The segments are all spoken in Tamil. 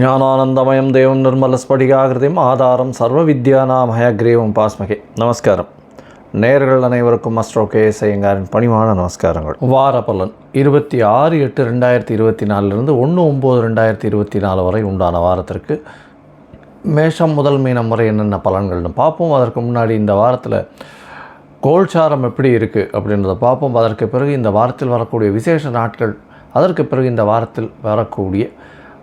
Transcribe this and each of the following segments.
ஞானானந்தமயம் தேவம் நிர்மலஸ்படிகாகிருதியும் ஆதாரம் சர்வ வித்யானாம் ஹயக்ரீவம் பாஸ்மகே. நமஸ்காரம். நேர்கள் அனைவருக்கும் அஸ்ட்ரோ கே ஐயங்காரின் பணிவான நமஸ்காரங்கள். வார பலன் இருபத்தி ஆறு எட்டு ரெண்டாயிரத்தி இருபத்தி நாலுலேருந்து ஒன்று ஒம்பது ரெண்டாயிரத்தி இருபத்தி நாலு வரை உண்டான வாரத்திற்கு மேஷம் முதல் மீனம் வரை என்னென்ன பலன்கள்னு பார்ப்போம். அதற்கு முன்னாடி இந்த வாரத்தில் கோல்சாரம் எப்படி இருக்குது அப்படின்றத பார்ப்போம். அதற்கு பிறகு இந்த வாரத்தில் வரக்கூடிய விசேஷ நாட்கள் அதற்கு பிறகு இந்த வாரத்தில் வரக்கூடிய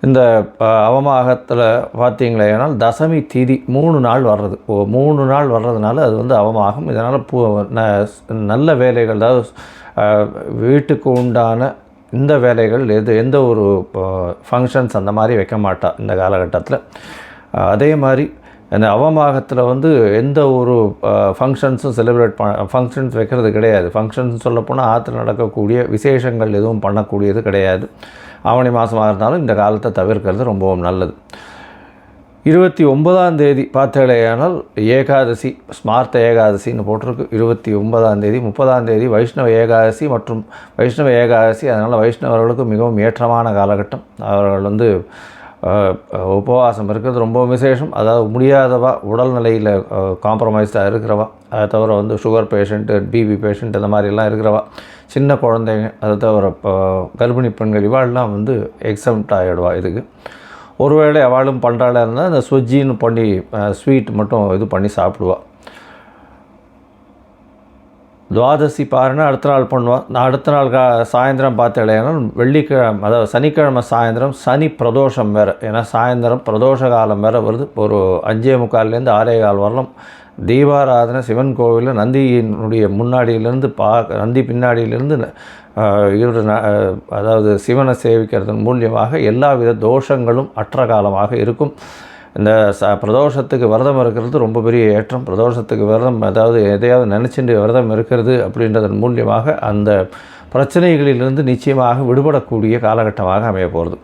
இந்த அவமாகத்தில் அவமாகத்தில் பார்த்தீங்களேனால் தசமி திதி மூணு நாள் வர்றது. மூணு நாள் வர்றதுனால அது வந்து அவமாகம். இதனால் பூ ந- நல்ல வேலைகள் அதாவது வீட்டுக்கு உண்டான இந்த வேலைகள் எது எந்த ஒரு ஃபங்க்ஷன்ஸ் அந்த மாதிரி வைக்க மாட்டா இந்த காலகட்டத்தில். அதே மாதிரி அந்த அவமாகத்தில் வந்து எந்த ஒரு ஃபங்க்ஷன்ஸும் செலிப்ரேட் பண்ண ஃபங்க்ஷன்ஸ் வைக்கிறது கிடையாது. ஃபங்க்ஷன்ஸ் சொல்லப்போனால் ஆற்றுல நடக்கக்கூடிய விசேஷங்கள் எதுவும் பண்ணக்கூடியது கிடையாது. ஆவணி மாதமாக இருந்தாலும் இந்த காலத்தை தவிர்க்கிறது ரொம்பவும் நல்லது. இருபத்தி ஒன்பதாம் தேதி பார்த்தேடையானால் ஏகாதசி ஸ்மார்த்த ஏகாதசின்னு போட்டிருக்கு. இருபத்தி ஒன்பதாம் தேதி முப்பதாம் தேதி வைஷ்ணவ ஏகாதசி மற்றும் வைஷ்ணவ ஏகாதசி. அதனால் வைஷ்ணவர்களுக்கு மிகவும் ஏற்றமான காலகட்டம். அவர்கள் வந்து உபவாசம் இருக்கிறது ரொம்ப விசேஷம். அதாவது முடியாதவா உடல்நிலையில் காம்ப்ரமைஸ்டாக இருக்கிறவா. அதை தவிர வந்து சுகர் பேஷண்ட்டு பிபி பேஷண்ட் இந்த மாதிரிலாம் இருக்கிறவா. சின்ன குழந்தைங்க அதை தவிர இப்போ கர்ப்பிணி பெண்கள் இவாள்லாம் வந்து எக்ஸம்ட் ஆகிடுவா இதுக்கு. ஒருவேளை அவளும் பண்ணுறாளாக இருந்தால் அந்த சுஜின்னு பண்ணி ஸ்வீட் மட்டும் இது பண்ணி சாப்பிடுவாள் துவாதசி பாருன்னா அடுத்த நாள் பண்ணுவாள் நான் அடுத்த நாள் கா சாயந்தரம் பார்த்தேன்னா வெள்ளிக்கிழமை அதாவது சனிக்கிழமை சாயந்தரம் சனி பிரதோஷம் வேறு. ஏன்னா சாயந்தரம் பிரதோஷ காலம் வேறு வருது. ஒரு அஞ்சே முக்கால்லேருந்து ஆறே கால் வரலாம். தீபாராதனை சிவன் கோவிலில் நந்தியினுடைய முன்னாடியிலேருந்து பா நந்தி பின்னாடியிலேருந்து இவர் அதாவது சிவனை சேவிக்கிறதன் மூலியமாக எல்லா வித தோஷங்களும் அற்ற காலமாக இருக்கும். இந்த ச பிரதோஷத்துக்கு விரதம் இருக்கிறது ரொம்ப பெரிய ஏற்றம். பிரதோஷத்துக்கு விரதம் அதாவது எதையாவது நினச்சிட்டு விரதம் இருக்கிறது அப்படின்றதன் மூலியமாக அந்த பிரச்சனைகளிலிருந்து நிச்சயமாக விடுபடக்கூடிய காலகட்டமாக அமைய போகிறது.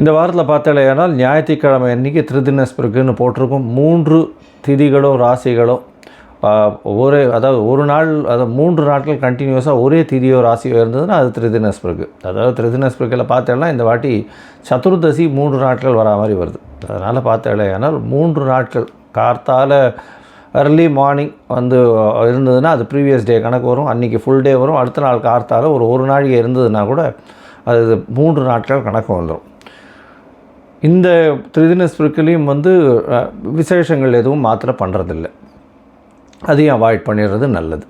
இந்த வாரத்தில் பார்த்தாலேயானால் ஞாயிற்றுக்கிழமை அன்றைக்கி திருதினஸ்பிருக்குன்னு போட்டிருக்கும் மூன்று திதிகளோ ராசிகளோ ஒரே அதாவது ஒரு நாள் அதாவது மூன்று நாட்கள் கண்டினியூஸாக ஒரே திதியோ ராசியோ இருந்ததுன்னா அது திருதினஸ்பிருக்கு அதாவது திருதினஸ்பிருக்கில் பார்த்தேன்னா இந்த வாட்டி சதுர்தசி மூன்று நாட்கள் வரா மாதிரி வருது. அதனால் பார்த்தாலேயானால் மூன்று நாட்கள் கார்த்தால அர்லி மார்னிங் வந்து இருந்ததுன்னா அது ப்ரீவியஸ் டே கணக்கு வரும் அன்றைக்கி ஃபுல் டே வரும் அடுத்த நாள் கார்த்தால ஒரு ஒரு நாழிகை இருந்ததுன்னா கூட அது மூன்று நாட்கள் கணக்கு வந்துடும் இந்த திரிதின ஸ்பிரிக்கலையும் வந்து விசேஷங்கள் எதுவும் மாத்திரை பண்ணுறதில்ல அதையும் அவாய்ட் பண்ணிடுறது நல்லது.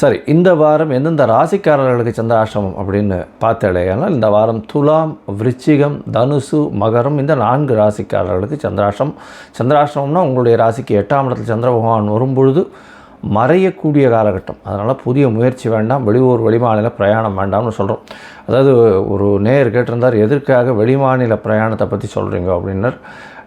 சரி இந்த வாரம் எந்தெந்த ராசிக்காரர்களுக்கு சந்திராஷ்டமம் அப்படின்னு பார்த்தாலேயானால் இந்த வாரம் துலாம் விருச்சிகம் தனுசு மகரம் இந்த நான்கு ராசிக்காரர்களுக்கு சந்திராஷ்டம் சந்திராஷ்டமம்னா உங்களுடைய ராசிக்கு எட்டாம் இடத்தில் சந்திர பகவான் வரும்பொழுது மறையக்கூடிய காலகட்டம். அதனால் புதிய முயற்சி வேண்டாம் வெளியூர் வெளிமாநில பிரயாணம் வேண்டாம்னு சொல்கிறோம் அதாவது ஒரு நேர் கேட்டிருந்தார் எதற்காக வெளிமாநில பிரயாணத்தை பற்றி சொல்கிறீங்க அப்படின்னர்.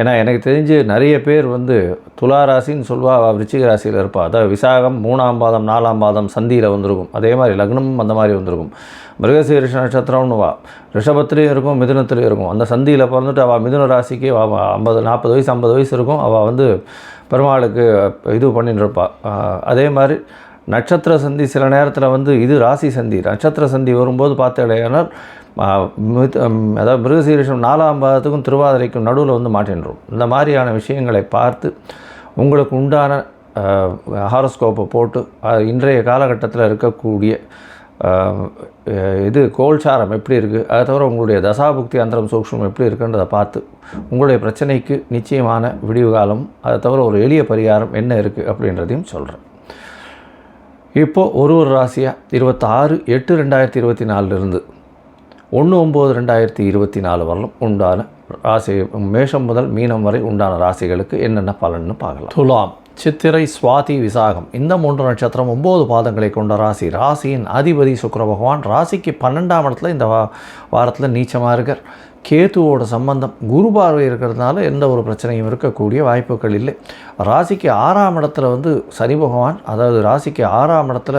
ஏன்னா எனக்கு தெரிஞ்சு நிறைய பேர் வந்து துலா ராசின்னு சொல்லுவா அவள் விருச்சிக ராசியில் இருப்பாள் அதாவது விசாகம் மூணாம் பாதம் நாலாம் பாதம் சந்தியில் வந்திருக்கும். அதே மாதிரி லக்னமும் அந்த மாதிரி வந்திருக்கும். மிருகசீரிஷ நட்சத்திரம்னு வா. ரிஷபத்துலேயும் இருக்கும் மிதுனத்துலேயும் இருக்கும். அந்த சந்தியில் பிறந்துட்டு அவள் மிதுன ராசிக்கு அவள் ஐம்பது நாற்பது வயசு ஐம்பது வயசு இருக்கும். அவள் வந்து பெருமாளுக்கு இது பண்ணிட்டு இருப்பாள் அதே மாதிரி நட்சத்திர சந்தி சில நேரத்தில் வந்து இது ராசி சந்தி. நட்சத்திர சந்தி வரும்போது பார்த்தேனால் அதாவது மிருகசீரிஷம் நாலாம் பாதத்துக்கும் திருவாதிரைக்கும் நடுவில் வந்து மாட்டின்றோம். இந்த மாதிரியான விஷயங்களை பார்த்து உங்களுக்கு உண்டான ஹாரோஸ்கோப்பை போட்டு இன்றைய காலகட்டத்தில் இருக்கக்கூடிய இது கோல்சாரம் எப்படி இருக்குது அதை தவிர உங்களுடைய தசாபுக்தி அந்தரம் சூக்ஷம் எப்படி இருக்குன்றதை பார்த்து உங்களுடைய பிரச்சனைக்கு நிச்சயமான விடிவு காலம் அதை தவிர ஒரு எளிய பரிகாரம் என்ன இருக்குது அப்படின்றதையும் சொல்கிறேன் இப்போது ஒரு ஒரு ராசியாக இருபத்தாறு எட்டு ரெண்டாயிரத்தி இருபத்தி நாலுலேருந்து ஒன்று ஒம்பது ரெண்டாயிரத்தி இருபத்தி நாலு வரலும் உண்டான ராசி மேஷம் முதல் மீனம் வரை உண்டான ராசிகளுக்கு என்னென்ன பலன்னு பார்க்கலாம். துலாம் சித்திரை சுவாதி விசாகம். இந்த மூன்று நட்சத்திரம் ஒம்பது பாதங்களை கொண்ட ராசி. ராசியின் அதிபதி சுக்கர பகவான் ராசிக்கு பன்னெண்டாம் இடத்துல இந்த வா வாரத்தில் நீச்சமாக இருக்கார். கேத்துவோட சம்பந்தம் குரு பார்வை இருக்கிறதுனால எந்த ஒரு பிரச்சனையும் இருக்கக்கூடிய வாய்ப்புகள் இல்லை. ராசிக்கு ஆறாம் இடத்துல வந்து சனி பகவான் அதாவது ராசிக்கு ஆறாம் இடத்துல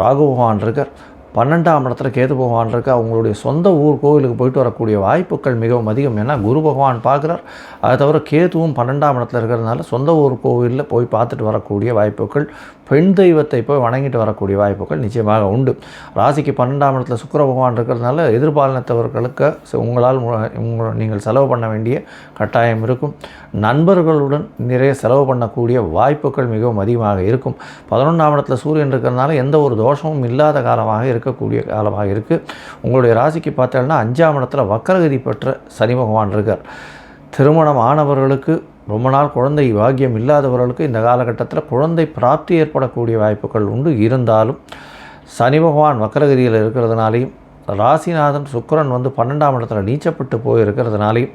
ராகு பகவான் இருக்கார். பன்னெண்டாம் இடத்துல கேது பகவான் இருக்கு அவங்களுடைய சொந்த ஊர் கோவிலுக்கு போயிட்டு வரக்கூடிய வாய்ப்புகள் மிகவும் அதிகம். ஏன்னா குரு பகவான் பார்க்குறார். அதை தவிர கேதுவும் பன்னெண்டாம் இடத்துல இருக்கிறதுனால சொந்த ஊர் கோவிலில் போய் பார்த்துட்டு வரக்கூடிய வாய்ப்புகள் பெண் தெய்வத்தை போய் வணங்கிட்டு வரக்கூடிய வாய்ப்புகள் நிச்சயமாக உண்டு. ராசிக்கு பன்னெண்டாம் இடத்துல சுக்கர பகவான் இருக்கிறதுனால எதிர்பாலினத்தவர்களுக்கு உங்களால் உங்கள் நீங்கள் செலவு பண்ண வேண்டிய கட்டாயம் இருக்கும். நண்பர்களுடன் நிறைய செலவு பண்ணக்கூடிய வாய்ப்புகள் மிகவும் அதிகமாக இருக்கும். பதினொன்றாம் இடத்துல சூரியன் இருக்கிறதுனால எந்த ஒரு தோஷமும் இல்லாத காலமாக இருக்கக்கூடிய காலமாக இருக்குது உங்களுடைய ராசிக்கு பார்த்தோம்னா அஞ்சாம் இடத்துல வக்கரகதி பெற்ற சனி பகவான் இருக்கார். திருமணம் ஆனவர்களுக்கு ரொம்ப நாள் குழந்தை பாக்கியம் இல்லாதவர்களுக்கு இந்த காலகட்டத்தில் குழந்தை பிராப்தி ஏற்படக்கூடிய வாய்ப்புகள் உண்டு. இருந்தாலும் சனி பகவான் வக்கரகிரியில் இருக்கிறதுனாலையும் ராசிநாதன் சுக்கிரன் வந்து பன்னெண்டாம் இடத்துல நீச்சப்பட்டு போய் இருக்கிறதுனாலையும்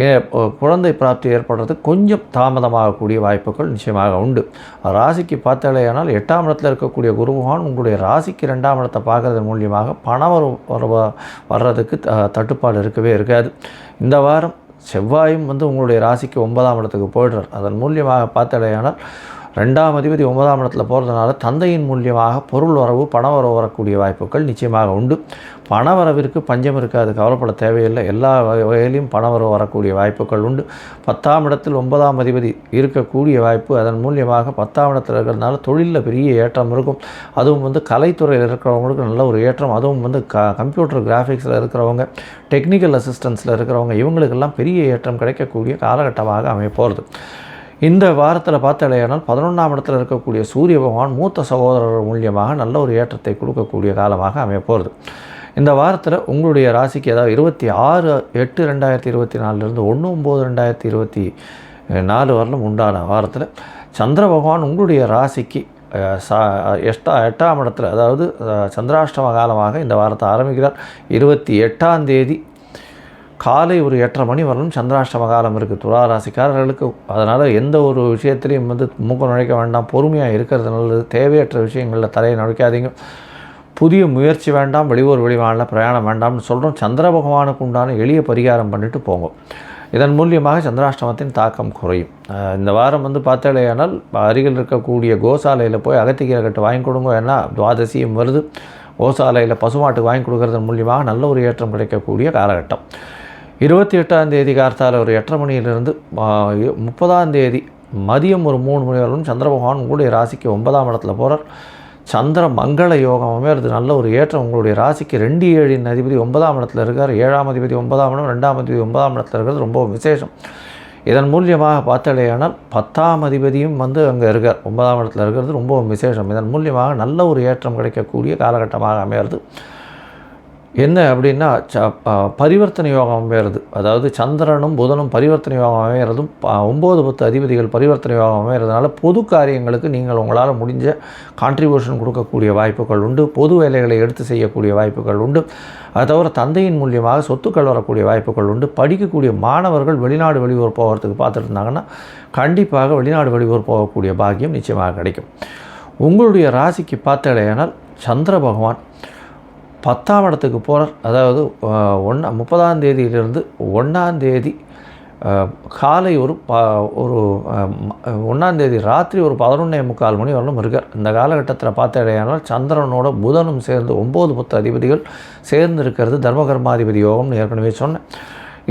ஏ- குழந்தை பிராப்தி ஏற்படுறது கொஞ்சம் தாமதமாகக்கூடிய வாய்ப்புகள் நிச்சயமாக உண்டு. ராசிக்கு பார்த்தாலேயானால் எட்டாம் இடத்துல இருக்கக்கூடிய குரு பகவான் உங்களுடைய ராசிக்கு ரெண்டாம் இடத்தை பார்க்கறது மூலியமாக பணம் வரு வர வர்றதுக்கு த- தட்டுப்பாடு இருக்கவே இருக்காது. இந்த வாரம் செவ்வாயும் வந்து உங்களுடைய ராசிக்கு ஒன்பதாம் இடத்துக்கு போயிடுறார். அதன் மூலியமாக பார்த்தடையானால் ரெண்டாம் அதிபதி ஒன்பதாம் இடத்துல போகிறதுனால தந்தையின் மூலியமாக பொருள் வரவு பண வரவு வரக்கூடிய வாய்ப்புகள் நிச்சயமாக உண்டு. பண வரவிற்கு பஞ்சம் இருக்காது கவலைப்பட தேவையில்லை. எல்லா வகையிலையும் பண வரவு வரக்கூடிய வாய்ப்புகள் உண்டு. பத்தாம் இடத்தில் ஒன்பதாம் அதிபதி இருக்கக்கூடிய வாய்ப்பு அதன் மூலியமாக பத்தாம் இடத்தில் இருக்கிறதுனால தொழிலில் பெரிய ஏற்றம் இருக்கும். அதுவும் வந்து கலைத்துறையில் இருக்கிறவங்களுக்கு நல்ல ஒரு ஏற்றம். அதுவும் வந்து க கம்ப்யூட்டர் கிராஃபிக்ஸில் இருக்கிறவங்க டெக்னிக்கல் அசிஸ்டன்ஸில் இருக்கிறவங்க இவங்களுக்கெல்லாம் பெரிய ஏற்றம் கிடைக்கக்கூடிய காலகட்டமாக அமைப்போகிறது இந்த வாரத்தில் பார்த்தாலேயானால் பதினொன்றாம் இடத்துல இருக்கக்கூடிய சூரிய பகவான் மூத்த சகோதரர் மூலியமாக நல்ல ஒரு ஏற்றத்தை கொடுக்கக்கூடிய காலமாக அமைய போகிறது இந்த வாரத்தில் உங்களுடைய ராசிக்கு ஏதாவது இருபத்தி ஆறு எட்டு ரெண்டாயிரத்தி இருபத்தி நாலுலேருந்து ஒன்று ஒம்பது ரெண்டாயிரத்தி இருபத்தி நாலு வரலும் உண்டான வாரத்தில் சந்திர பகவான் உங்களுடைய ராசிக்கு சா எட்டா எட்டாம் இடத்துல அதாவது சந்திராஷ்டம காலமாக இந்த வாரத்தை ஆரம்பிக்கிறார். இருபத்தி எட்டாம் தேதி காலை ஒரு எட்டரை மணி வரலும் சந்திராஷ்டம காலம் இருக்குது துலா ராசிக்காரர்களுக்கு அதனால் எந்த ஒரு விஷயத்துலையும் வந்து மூக்க நுழைக்க வேண்டாம். பொறுமையாக இருக்கிறது நல்லது. தேவையற்ற விஷயங்களில் தலையை நுழைக்காதீங்க. புதிய முயற்சி வேண்டாம் வெளியூர் வெளிவானில் பிரயாணம் வேண்டாம்னு சொல்கிறோம் சந்திர பகவானுக்கு உண்டான எளிய பரிகாரம் பண்ணிட்டு போங்க. இதன் மூலியமாக சந்திராஷ்டமத்தின் தாக்கம் குறையும். இந்த வாரம் வந்து பார்த்தாலேயானால் அருகில் இருக்கக்கூடிய கோசாலையில் போய் அகத்திக்கீரை கட்டு வாங்கி கொடுங்க. ஏன்னா துவாதசியும் வருது. கோசாலையில் பசுமாட்டுக்கு வாங்கி கொடுக்கறதன் மூலியமாக நல்ல ஒரு ஏற்றம் கிடைக்கக்கூடிய காலகட்டம். இருபத்தி எட்டாம் தேதி கார்த்தால ஒரு எட்டரை மணியிலிருந்து முப்பதாம் தேதி மதியம் ஒரு மூணு மணி வரலும் சந்திர பகவான் உங்களுடைய ராசிக்கு ஒன்பதாம் இடத்துல போகிறார் சந்திர மங்கள யோகம் அமையிறது நல்ல ஒரு ஏற்றம். உங்களுடைய ராசிக்கு ரெண்டு ஏழின் அதிபதி ஒன்பதாம் இடத்துல இருக்கார். ஏழாம் அதிபதி ஒன்பதாம் இடம் ரெண்டாம் அதிபதி ஒன்பதாம் இடத்துல இருக்கிறது ரொம்ப விசேஷம். இதன் மூலியமாக பார்த்தாலேயானால் பத்தாம் அதிபதியும் வந்து அங்கே இருக்கார். ஒன்பதாம் இடத்துல இருக்கிறது ரொம்ப விசேஷம். இதன் மூலியமாக நல்ல ஒரு ஏற்றம் கிடைக்கக்கூடிய காலகட்டமாக அமையிறது. என்ன அப்படின்னா ச பரிவர்த்தனை யோகம் அமையிறது. அதாவது சந்திரனும் புதனும் பரிவர்த்தனை யோகம் அமையிறதும் ஒம்பது பத்து அதிபதிகள் பரிவர்த்தனை யோகம் அமையிறதுனால பொது காரியங்களுக்கு நீங்கள் உங்களால் முடிஞ்ச கான்ட்ரிபியூஷன் கொடுக்கக்கூடிய வாய்ப்புகள் உண்டு. பொது வேலைகளை எடுத்து செய்யக்கூடிய வாய்ப்புகள் உண்டு. அது தவிர தந்தையின் மூலியமாக சொத்துக்கள் வரக்கூடிய வாய்ப்புகள் உண்டு. படிக்கக்கூடிய மாணவர்கள் வெளிநாடு வெளியூர் போகிறதுக்கு பார்த்துட்டு இருந்தாங்கன்னா கண்டிப்பாக வெளிநாடு வெளியூர் போகக்கூடிய பாக்கியம் நிச்சயமாக கிடைக்கும். உங்களுடைய ராசிக்கு பார்த்தாலேயானால் சந்திர பகவான் பத்தாம் இடத்துக்கு போகிறார் அதாவது ஒன்றா முப்பதாம் தேதியிலிருந்து ஒன்றாம் தேதி காலை ஒரு ப ஒரு ஒன்றாந்தேதி ராத்திரி ஒரு பதினொன்னே முக்கால் மணி வரலும் இருக்கார். இந்த காலகட்டத்தில் பார்த்தடையானால் சந்திரனோட புதனும் சேர்ந்து ஒம்பது பத்து அதிபதிகள் சேர்ந்து இருக்கிறது தர்மகர்மாதிபதி யோகம்னு ஏற்கனவே சொன்னேன்.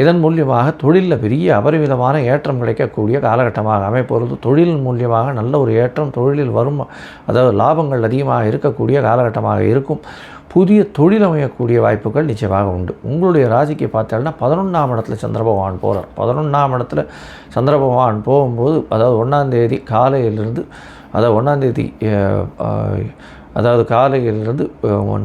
இதன் மூலியமாக தொழிலில் பெரிய அபரிமிதமான ஏற்றம் கிடைக்கக்கூடிய காலகட்டமாக அமைப்பொழுது தொழில் மூலியமாக நல்ல ஒரு ஏற்றம் தொழிலில் வரும் அதாவது லாபங்கள் அதிகமாக இருக்கக்கூடிய காலகட்டமாக இருக்கும். புதிய தொழில் அமையக்கூடிய வாய்ப்புகள் நிச்சயமாக உண்டு. உங்களுடைய ராசிக்கு பார்த்தாலும் பதினொன்றாம் இடத்துல சந்திரபகவான் போகிறார் பதினொன்றாம் இடத்துல சந்திரபகவான் போகும்போது அதாவது ஒன்றாந்தேதி காலையிலிருந்து அதாவது ஒன்றாந்தேதி அதாவது காலையிலிருந்து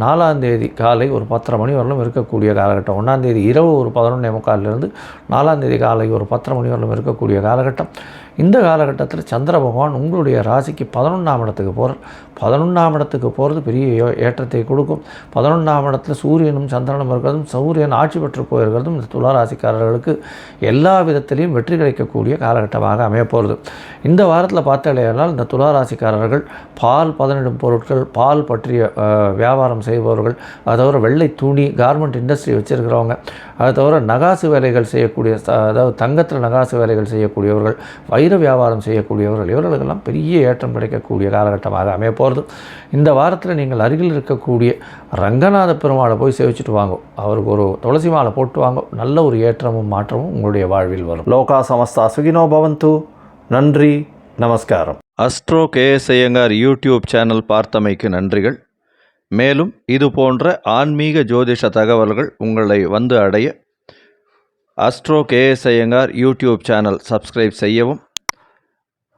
நாலாந்தேதி காலை ஒரு பத்தரை மணி வரலும் இருக்கக்கூடிய காலகட்டம். ஒன்றாந்தேதி இரவு ஒரு பதினொன்றே முக்காலிலிருந்து நாலாந்தேதி காலை ஒரு பத்தரை மணி வரலும் இருக்கக்கூடிய காலகட்டம். இந்த காலகட்டத்தில் சந்திர பகவான் உங்களுடைய ராசிக்கு பதினொன்றாம் இடத்துக்கு போகிறார் பதினொன்றாம் இடத்துக்கு போகிறது பெரிய ஏற்றத்தை கொடுக்கும். பதினொன்றாம் இடத்துல சூரியனும் சந்திரனும் இருக்கிறதும் சூரியன் ஆட்சி பெற்று போயிருக்கிறதும் இந்த துளாராசிக்காரர்களுக்கு எல்லா விதத்திலையும் வெற்றி கிடைக்கக்கூடிய காலகட்டமாக அமையப்போகிறது இந்த வாரத்தில் பார்த்தாலேயானால் இந்த துளாராசிக்காரர்கள் பால் பதனிடும் பொருட்கள் பால் பற்றிய வியாபாரம் செய்பவர்கள் அது தவிர வெள்ளை துணி கார்மெண்ட் இண்டஸ்ட்ரி வச்சுருக்கிறவங்க அது தவிர நகாசு வேலைகள் செய்யக்கூடிய அதாவது தங்கத்தில் நகாசு வேலைகள் செய்யக்கூடியவர்கள் வைர வியாபாரம் செய்யக்கூடியவர்கள் இவர்களுக்கெல்லாம் பெரிய ஏற்றம் கிடைக்கக்கூடிய காலகட்டமாக அமைய போகிறது இந்த வாரத்தில் நீங்கள் அருகில் இருக்கக்கூடிய ரங்கநாத பெருமாளை போய் சேவிச்சுட்டு வாங்க. அவருக்கு ஒரு துளசி மாலை போட்டு வாங்க. நல்ல ஒரு ஏற்றமும் மாற்றமும் உங்களுடைய வாழ்வில் வரும். லோகா சமஸ்தா சுகினோ பவந்து. நன்றி நமஸ்காரம். Astro K S Iyengar YouTube channel பார்த்தமைக்கு நன்றிகள். மேலும் இது போன்ற ஆன்மீக ஜோதிஷ தகவல்கள் உங்களை வந்து அடைய astro K S Iyengar YouTube channel subscribe செய்யவும்